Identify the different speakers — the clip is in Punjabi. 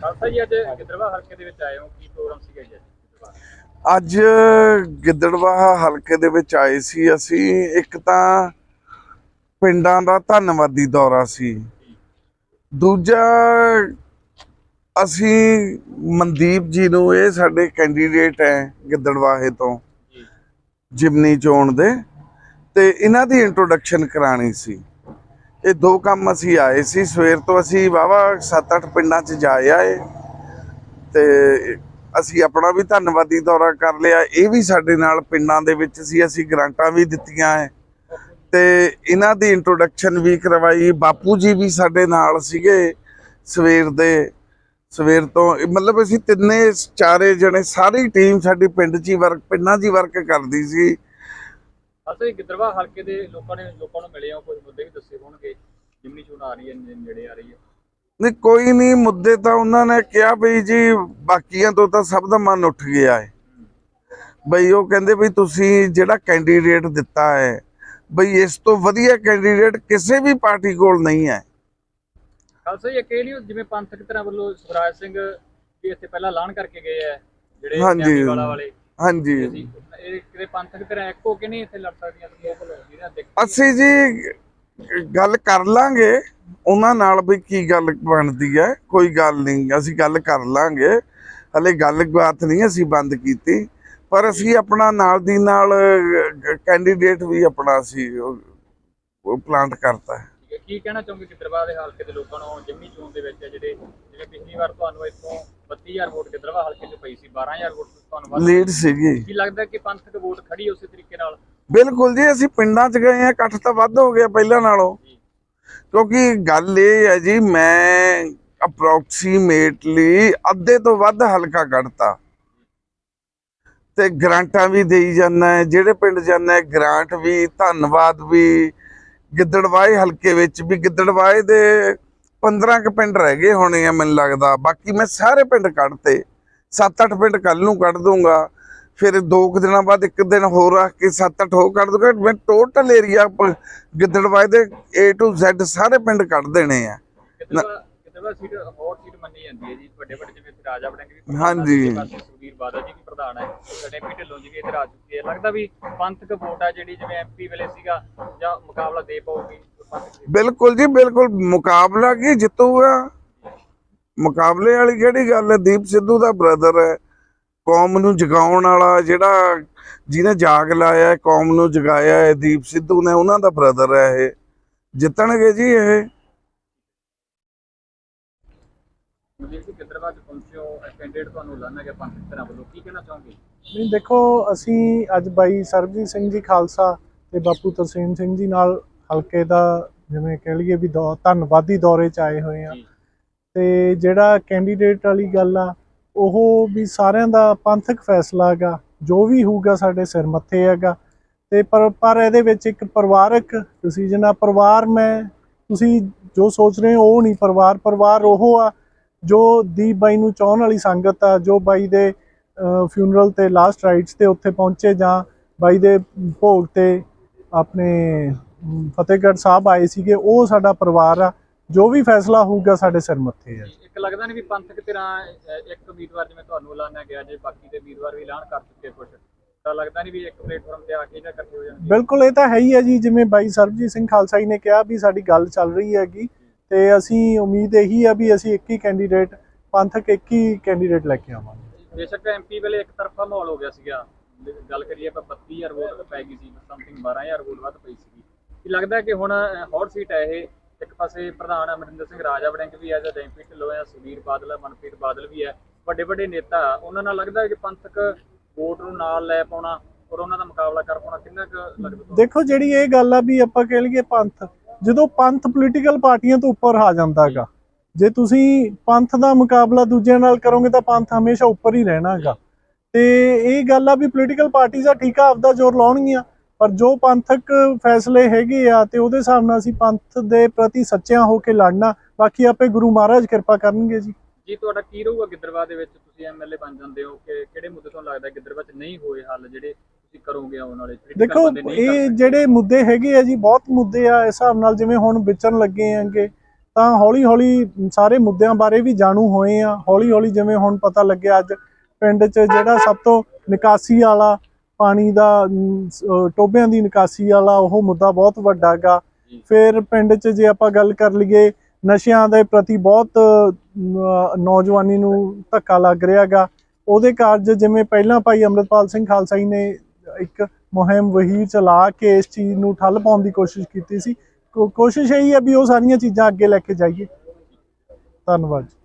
Speaker 1: ਖਾਲਸਾ ਜੀ ਅੱਜ ਗਿੱਦੜਵਾ ਹਲਕੇ ਦੇ ਵਿੱਚ ਆਏ ਹੋ। ਕੀ ਪ੍ਰੋਗਰਾਮ ਸੀਗਾ ਜੀ ਅੱਜ ਗਿੱਦੜਬਾਹਾ?
Speaker 2: ਅੱਜ ਗਿੱਦੜਵਾਹਾ ਹਲਕੇ ਦੇ ਵਿੱਚ ਆਏ ਸੀ ਅਸੀਂ। ਇੱਕ ਤਾਂ ਪਿੰਡਾਂ ਦਾ ਧੰਨਵਾਦੀ ਦੌਰਾ ਸੀ। ਦੂਜਾ ਅਸੀਂ ਮਨਦੀਪ ਜੀ ਨੂੰ ਇਹ ਸਾਡੇ ਕੈਂਡੀਡੇਟ ਹੈ ਗਿੱਦੜਵਾਹੇ ਤੋਂ ਜਿਮਨੀ ਚੋਣ ਦੇ। ਤੇ ਇਹਨਾਂ ਦੀ ਇੰਟਰੋਡਕਸ਼ਨ ਕਰਾਣੀ ਸੀ। ਇਹ ਦੋ ਕੰਮ ਅਸੀਂ ਆਏ ਸੀ। ਸਵੇਰ ਤੋਂ ਅਸੀਂ ਵਾਵਾ 7-8 ਪਿੰਡਾਂ 'ਚ ਜਾਏ ਆਏ ਤੇ ਅਸੀਂ ਆਪਣਾ ਵੀ ਧੰਨਵਾਦੀ ਦੌਰਾ ਕਰ ਲਿਆ। ਇਹ ਵੀ ਸਾਡੇ ਨਾਲ ਪਿੰਡਾਂ ਦੇ ਵਿੱਚ ਸੀ। ਅਸੀਂ ਗ੍ਰਾਂਟਾਂ ਵੀ ਦਿੱਤੀਆਂ ਹੈ ਤੇ ਇਹਨਾਂ ਦੀ ਇੰਟਰੋਡਕਸ਼ਨ ਵੀ ਕਰਵਾਈ। ਬਾਪੂ ਜੀ ਵੀ ਸਾਡੇ ਨਾਲ ਸੀਗੇ ਸਵੇਰ ਦੇ। ਸਵੇਰ ਤੋਂ ਮਤਲਬ ਅਸੀਂ ਤਿੰਨੇ ਚਾਰੇ ਜਣੇ ਸਾਰੀ ਟੀਮ ਸਾਡੀ ਪਿੰਡ 'ਚ ਹੀ ਵਰਕ ਪਿੰਡਾਂ 'ਚ ਹੀ ਵਰਕ ਕਰਦੀ ਸੀ।
Speaker 1: ਖਾਲਸਾ ਜੀ ਗਿੱਦੜਵਾ ਹਲਕੇ ਦੇ ਲੋਕਾਂ ਨੇ ਲੋਕਾਂ ਨੂੰ ਮਿਲੇ ਕੁਝ ਮੁੱਦੇ ਵੀ ਦੱਸੇ ਹੋਣਗੇ। ਜਿਮਨੀ ਚੋਣ ਆ ਰਹੀ ਹੈ ਨੇੜੇ ਆ ਰਹੀ ਹੈ।
Speaker 2: ਨਹੀਂ ਕੋਈ ਨਹੀਂ ਮੁੱਦੇ ਤਾਂ ਉਹਨਾਂ ਨੇ ਕਿਹਾ ਬਈ ਜੀ ਬਾਕੀਆਂ ਤੋਂ ਤਾਂ ਸਭ ਦਾ ਮਨ ਉੱਠ ਗਿਆ ਹੈ। ਬਈ ਉਹ ਕਹਿੰਦੇ ਬਈ ਤੁਸੀਂ ਜਿਹੜਾ ਕੈਂਡੀਡੇਟ ਦਿੱਤਾ ਹੈ ਬਈ ਇਸ ਤੋਂ ਵਧੀਆ ਕੈਂਡੀਡੇਟ ਕਿਸੇ ਵੀ ਪਾਰਟੀ ਕੋਲ ਨਹੀਂ ਹੈ।
Speaker 1: ਖਾਲਸਾ ਜੀ ਅਕੇਲੀ ਜਿਵੇਂ ਪੰਥਕ ਤਰ੍ਹਾਂ ਵੱਲੋਂ ਸੁਖਰਾਜ ਸਿੰਘ ਵੀ ਇੱਥੇ ਪਹਿਲਾਂ ਐਲਾਨ ਕਰਕੇ ਗਏ ਆ ਜਿਹੜੇ
Speaker 2: ਹਾਂਜੀ।
Speaker 1: ਵਾਲਾ ਵਾਲੇ।
Speaker 2: ਹਾਂਜੀ।
Speaker 1: ਅਸੀਂ ਇਹ ਕਿਤੇ ਪੰਥਕ ਤਰ੍ਹਾਂ ਇੱਕੋ ਕਿ ਨਹੀਂ ਇੱਥੇ ਲੜ ਸਕਦੀਆਂ ਤੁਸੀਂ ਜਿਹਨਾਂ ਦੇਖ
Speaker 2: ਅਸੀਂ ਜੀ ਗੱਲ ਕਰ ਲਾਂਗੇ ਉਹਨਾਂ ਨਾਲ ਵੀ ਕੀ ਗੱਲ ਬਣਦੀ ਹੈ ਕੋਈ ਗੱਲ ਨਹੀਂ ਅਸੀਂ ਗੱਲ ਕਰ ਲਾਂਗੇ। ਹਲੇ ਗੱਲ ਬਾਤ ਨਹੀਂ ਅਸੀਂ ਬੰਦ ਕੀਤੀ ਪਰ ਅਸੀਂ ਆਪਣਾ ਨਾਲ ਦੀ ਨਾਲ ਕੈਂਡੀਡੇਟ ਵੀ ਆਪਣਾ ਅਸੀਂ ਪਲਾਂਟ ਕਰਤਾ।
Speaker 1: ਕੀ ਕਹਿਣਾ ਚਾਹੋਗੇ ਗਿੱਦੜਵਾ ਦੇ ਹਲਕੇ ਦੇ ਲੋਕਾਂ ਨੂੰ ਜਿਮਨੀ ਚੋਣ ਦੇ ਵਿੱਚ ਜਿਹੜੇ ਜਿਵੇਂ ਪਿਛਲੀ ਵਾਰ ਤੁਹਾਨੂੰ ਇੱਥੋਂ 32000 ਵੋਟ ਗਿੱਦੜਵਾ ਹਲਕੇ 'ਚ ਪਈ ਸੀ 12000 ਵੋਟ ਤੁਹਾਨੂੰ ਵੱਧ
Speaker 2: ਲੀਡ ਸੀਗੀ
Speaker 1: ਕੀ ਲੱਗਦਾ ਕਿ ਪੰਥਕ ਵੋਟ ਖੜੀ ਉਸੇ ਤਰੀਕੇ ਨਾਲ?
Speaker 2: ਬਿਲਕੁਲ ਜੀ ਅਸੀਂ ਪਿੰਡਾਂ 'ਚ ਗਏ ਆ ਇਕੱਠ ਤਾਂ ਵੱਧ ਹੋ ਗਿਆ ਪਹਿਲਾਂ ਨਾਲੋਂ। ਕਿਉਂਕਿ ਗੱਲ ਇਹ ਹੈ ਜੀ ਮੈਂ ਅਪਰੋਕਸੀਮੇਟਲੀ ਅੱਧੇ ਤੋਂ ਵੱਧ ਹਲਕਾ ਕੱਢਤਾ। ਤੇ ਗ੍ਰਾਂਟਾਂ ਵੀ ਦੇਈ ਜਾਂਦਾ ਹੈ ਜਿਹੜੇ ਪਿੰਡ ਜਾਂਦਾ ਹੈ ਗ੍ਰਾਂਟ ਵੀ ਧੰਨਵਾਦ ਵੀ ਗਿੱਦੜਵਾਏ ਹਲਕੇ ਵਿੱਚ ਵੀ ਗਿੱਦੜਵਾਏ ਦੇ 15 ਕੁ ਪਿੰਡ ਰਹਿ ਗਏ ਹੋਣੇ ਆ ਮੈਨੂੰ ਲੱਗਦਾ। ਬਾਕੀ ਮੈਂ ਸਾਰੇ ਪਿੰਡ ਕੱਢਤੇ। 7-8 ਪਿੰਡ ਕੱਲ ਨੂੰ ਕੱਢ ਦੂੰਗਾ। ਫਿਰ ਦੋ ਕੁ ਦਿਨਾਂ ਬਾਅਦ ਇੱਕ ਦਿਨ ਹੋਰ ਰੱਖ ਕੇ 7-8 ਹੋਰ ਕੱਢ ਦੂੰਗਾ। ਮੈਂ ਟੋਟਲ ਏਰੀਆ ਗਿੱਦੜਵਾਏ ਦੇ A to Z ਸਾਰੇ ਪਿੰਡ ਕੱਢ ਦੇਣੇ ਆ।
Speaker 1: ਗਿੱਦੜਵਾ ਸੀਟ ਹੌਟ ਸੀਟ ਮੰਨੀ ਜਾਂਦੀ ਹੈ ਜੀ। ਵੱਡੇ ਵੱਡੇ ਜਿਵੇਂ ਇੱਥੇ ਰਾਜਾ ਵੜਿੰਗ ਵੀ
Speaker 2: ਹਾਂਜੀ।
Speaker 1: ਸੁਖਬੀਰ ਬਾਦਲ ਜੀ ਵੀ ਪ੍ਰਧਾਨ ਹੈ ਸਾਡੇ ਪੀ ਢਿੱਲੋਂ ਜੀ ਵੀ ਇੱਧਰ ਆ ਚੁੱਕੇ ਹੈ। ਲੱਗਦਾ ਵੀ ਪੰਥਕ ਵੋਟ ਆ ਜਿਹੜੀ ਜਿਵੇਂ ਐਮਪੀ ਵੇਲੇ ਸੀਗਾ ਜਾਂ ਮੁਕਾਬਲਾ ਦੇ ਪਾਉਗੀ?
Speaker 2: ਬਿਲਕੁਲ ਜੀ ਬਿਲਕੁਲ ਮੁਕਾਬਲਾ ਕੀ ਜਿੱਤੂਗਾ ਮੁਕਾਬਲੇ ਵਾਲੀ ਕਿਹੜੀ ਗੱਲ ਹੈ? ਦੀਪ ਸਿੱਧੂ ਦਾ ਬ੍ਰਦਰ ਹੈ। ਕੌਮ ਨੂੰ ਜਗਾਉਣ ਵਾਲਾ ਜਿਹੜਾ ਜਿਹਨੇ ਜਾਗ ਲਾਇਆ ਕੌਮ ਨੂੰ ਜਗਾਇਆ ਹੈ ਦੀਪ ਸਿੱਧੂ ਨੇ ਉਹਨਾਂ ਦਾ ਬ੍ਰਦਰ ਹੈ ਇਹ। ਜਿੱਤਣਗੇ ਜੀ ਇਹ।
Speaker 1: ਕੈਂਡੀਡੇਟ ਤੁਹਾਨੂੰ ਐਲਾਨਿਆ ਗਿਆ ਪੰਥਕ ਤਰ੍ਹਾਂ ਵੱਲੋਂ ਕੀ ਕਹਿਣਾ ਚਾਹੋਗੇ?
Speaker 3: ਨਹੀਂ ਦੇਖੋ ਅਸੀਂ ਅੱਜ ਬਾਈ ਸਰਬਜੀਤ ਸਿੰਘ ਜੀ ਖਾਲਸਾ ਤੇ ਬਾਪੂ ਤਰਸੇਮ ਸਿੰਘ ਜੀ ਨਾਲ ਹਲਕੇ ਦਾ ਜਿਵੇਂ ਕਹਿ ਲਈਏ ਵੀ ਧੰਨਵਾਦੀ ਦੌਰੇ 'ਚ ਆਏ ਹੋਏ ਆ। ਤੇ ਜਿਹੜਾ ਕੈਂਡੀਡੇਟ ਵਾਲੀ ਗੱਲ ਆ ਉਹ ਵੀ ਸਾਰਿਆਂ ਦਾ ਪੰਥਕ ਫੈਸਲਾ ਹੈਗਾ ਜੋ ਵੀ ਹੋਊਗਾ ਸਾਡੇ ਸਿਰ ਮੱਥੇ ਹੈਗਾ। ਤੇ ਪਰ ਪਰ ਇਹਦੇ ਵਿੱਚ ਇੱਕ ਪਰਿਵਾਰਕ ਡਿਸੀਜਨ ਆ ਪਰਿਵਾਰ ਮੈਂ ਤੁਸੀਂ ਜੋ ਸੋਚ ਰਹੇ ਹੋ ਉਹ ਨਹੀਂ ਪਰਿਵਾਰ ਪਰਿਵਾਰ ਉਹ ਆ ਜੋ ਦੀਪ ਬਾਈ ਨੂੰ ਚਾਹਣ ਵਾਲੀ ਸੰਗਤ ਆ ਜੋ ਬਾਈ ਦੇ ਫਿਊਨਰਲ ਤੇ ਲਾਸਟ ਰਾਈਟਸ ਤੇ ਉੱਥੇ ਪਹੁੰਚੇ ਜਾਂ ਬਾਈ ਦੇ ਭੋਗ ਤੇ ਆਪਣੇ ਫਤਿਹਗੜ੍ਹ ਸਾਹਿਬ ਆਏ ਸੀਗੇ ਉਹ ਸਾਡਾ ਪਰਿਵਾਰ ਆ। ਜੋ ਵੀ ਫੈਸਲਾ ਹੋਊਗਾ ਸਾਡੇ ਸਿਰ ਮੱਥੇ ਆ।
Speaker 1: ਇੱਕ ਲੱਗਦਾ ਨਹੀਂ ਵੀ ਪੰਥਕ ਅਹ, ਇੱਕ ਉਮੀਦਵਾਰ ਜਿਵੇਂ ਤੁਹਾਨੂੰ ਐਲਾਨਿਆ ਗਿਆ ਜੇ ਬਾਕੀ ਦੇ ਉਮੀਦਵਾਰ ਵੀ ਐਲਾਨ ਕਰ ਚੁੱਕੇ ਕੁਝ ਤਾਂ ਲੱਗਦਾ ਨਹੀਂ ਵੀ ਇੱਕ ਪਲੇਟਫਾਰਮ ਤੇ ਆ ਕੇ ਜਾਂ ਇਕੱਠੇ ਹੋ ਜਾਣਗੇ।
Speaker 3: ਬਿਲਕੁਲ ਇਹ ਤਾਂ ਹੈ ਹੀ ਹੈ ਜੀ ਜਿਵੇਂ ਬਾਈ ਸਰਬਜੀਤ ਸਿੰਘ ਖਾਲਸਾ ਜੀ ਨੇ ਕਿਹਾ ਵੀ ਸਾਡੀ ਗੱਲ ਚੱਲ ਰਹੀ ਹੈਗੀ। ਤੇ ਅਸੀਂ ਉਮੀਦ ਇਹੀ ਆ ਵੀ ਅਸੀਂ ਇੱਕ ਹੀ ਕੈਂਡੀਡੇਟ ਪੰਥਕ ਇੱਕ ਹੀ ਕੈਂਡੀਡੇਟ ਲੈ ਕੇ ਆਵਾਂਗੇ।
Speaker 1: ਬੇਸ਼ੱਕ ਐਮਪੀ ਵੇਲੇ ਇੱਕ ਤਰਫਾ ਮਾਹੌਲ ਹੋ ਗਿਆ ਸੀਗਾ। ਗੱਲ ਕਰੀਏ ਆਪਾਂ 32000 ਵੋਟ ਪੈ ਗਈ ਸੀ ਸਮਥਿੰਗ 12000 ਵੋਟ ਵੱਧ ਪਈ ਸੀਗੀ। ਕੀ ਲੱਗਦਾ ਕਿ ਹੁਣ ਹੌਟ ਸੀਟ ਹੈ ਇਹ। ਇੱਕ ਪਾਸੇ ਪ੍ਰਧਾਨ ਅਮਰਿੰਦਰ ਸਿੰਘ ਰਾਜਾ ਵੜਿੰਗ ਵੀ ਹੈ ਜਾਂ ਡੈਂਪੀ ਢਿੱਲੋਂ ਹੈ ਸੁਖਬੀਰ ਬਾਦਲ ਮਨਪ੍ਰੀਤ ਬਾਦਲ ਵੀ ਹੈ ਵੱਡੇ ਵੱਡੇ ਨੇਤਾ ਉਹਨਾਂ ਨਾਲ ਲੱਗਦਾ ਕਿ ਪੰਥਕ ਵੋਟ ਨੂੰ ਨਾਲ ਲੈ ਪਾਉਣਾ ਔਰ ਉਹਨਾਂ ਦਾ ਮੁਕਾਬਲਾ ਕਰ ਪਾਉਣਾ ਕਿੰਨਾ ਕੁ ਲੱਗਦਾ?
Speaker 3: ਦੇਖੋ ਜਿਹੜੀ ਇਹ ਗੱਲ ਆ ਵੀ ਆਪਾਂ ਕਹਿ ਲਈਏ ਪੰਥ ਜਦੋਂ ਪੰਥ ਪੋਲੀਟੀਕਲ ਪਾਰਟੀਆਂ ਤੋਂ ਉੱਪਰ ਆ ਜਾਂਦਾਗਾ, ਜੇ ਤੁਸੀਂ ਪੰਥ ਦਾ ਮੁਕਾਬਲਾ ਦੂਜਿਆਂ ਨਾਲ ਕਰੋਗੇ ਤਾਂ ਪੰਥ ਹਮੇਸ਼ਾ ਉੱਪਰ ਹੀ ਰਹਿਣਾਗਾ। ਤੇ ਇਹ ਗੱਲ ਆ ਵੀ ਪੋਲੀਟੀਕਲ ਪਾਰਟੀਆਂ ਠੀਕ ਆਪਦਾ ਜ਼ੋਰ ਲਾਉਣਗੀਆਂ, ਪਰ ਜੋ ਪੰਥਕ ਫੈਸਲੇ ਹੈਗੇ ਆ ਤੇ ਉਹਦੇ ਹਿਸਾਬ ਨਾਲ ਅਸੀਂ ਪੰਥ ਦੇ ਪ੍ਰਤੀ ਸੱਚਿਆਂ ਹੋ ਕੇ ਲੜਨਾ, ਬਾਕੀ ਆਪੇ ਗੁਰੂ ਮਹਾਰਾਜ ਕਿਰਪਾ ਕਰਨਗੇ ਜੀ।
Speaker 1: ਜੀ, ਤੁਹਾਡਾ ਕੀ ਰਹੂਗਾ ਗਿੱਦੜਵਾ ਦੇ ਵਿੱਚ? ਤੁਸੀਂ ਐਮਐਲਏ ਬਣ ਜਾਂਦੇ ਹੋ ਕਿ ਕਿਹੜੇ ਮੁੱਦੇ ਤੁਹਾਨੂੰ ਲੱਗਦਾ ਗਿੱਦੜਵਾ 'ਚ ਨਹੀਂ ਹੋਏ ਹੱਲ ਜਿਹੜੇ ਤੁਸੀਂ ਕਰੋਗੇ ਆਉਣ ਵਾਲੇ critical
Speaker 3: ਦੇਖੋ ਇਹ? ਜਿਹੜੇ ਮੁੱਦੇ ਹੈਗੇ ਆ ਜੀ ਬਹੁਤ ਮੁੱਦੇ ਆ ਇਸ ਹਿਸਾਬ ਨਾਲ ਜਿਵੇਂ ਹੁਣ ਵਿਚਰਨ ਲੱਗੇ ਆਂਗੇ ਤਾਂ ਹੌਲੀ ਹੌਲੀ ਸਾਰੇ ਮੁੱਦਿਆਂ ਬਾਰੇ ਵੀ ਜਾਣੂ ਹੋਏ ਆ ਹੌਲੀ ਹੌਲੀ ਜਿਵੇਂ ਹੁਣ ਪਤਾ ਲੱਗਿਆ ਅੱਜ ਪਿੰਡ 'ਚ ਜਿਹੜਾ ਸਭ ਤੋਂ ਨਿਕਾਸੀ ਵਾਲਾ ਪਾਣੀ ਦਾ ਟੋਬਿਆਂ ਦੀ ਨਿਕਾਸੀ ਵਾਲਾ ਉਹ ਮੁੱਦਾ ਬਹੁਤ ਵੱਡਾ ਗਾ
Speaker 1: ਜੀ।
Speaker 3: ਫਿਰ ਪਿੰਡ 'ਚ ਜੇ ਆਪਾਂ ਗੱਲ ਕਰ ਲਈਏ ਨਸ਼ਿਆਂ ਦੇ ਪ੍ਰਤੀ ਬਹੁਤ ਨੌਜਵਾਨੀ ਨੂੰ ਧੱਕਾ ਲੱਗ ਰਿਹਾ ਗਾ ਉਹਦੇ ਕਾਰਜ ਜਿਵੇਂ ਪਹਿਲਾਂ ਭਾਈ ਅੰਮ੍ਰਿਤਪਾਲ ਸਿੰਘ ਖਾਲਸਾ ਜੀ ਨੇ ਇੱਕ ਮੁਹਿੰਮ ਵਹੀ ਚਲਾ ਕੇ ਇਸ ਚੀਜ਼ ਨੂੰ ਠੱਲ ਪਾਉਣ ਦੀ ਕੋਸ਼ਿਸ਼ ਕੀਤੀ ਸੀ ਕੋਸ਼ਿਸ਼ ਇਹੀ ਹੈ ਵੀ ਉਹ ਸਾਰੀਆਂ ਚੀਜ਼ਾਂ ਅੱਗੇ ਲੈ ਕੇ ਜਾਈਏ ਧੰਨਵਾਦ ਜੀ।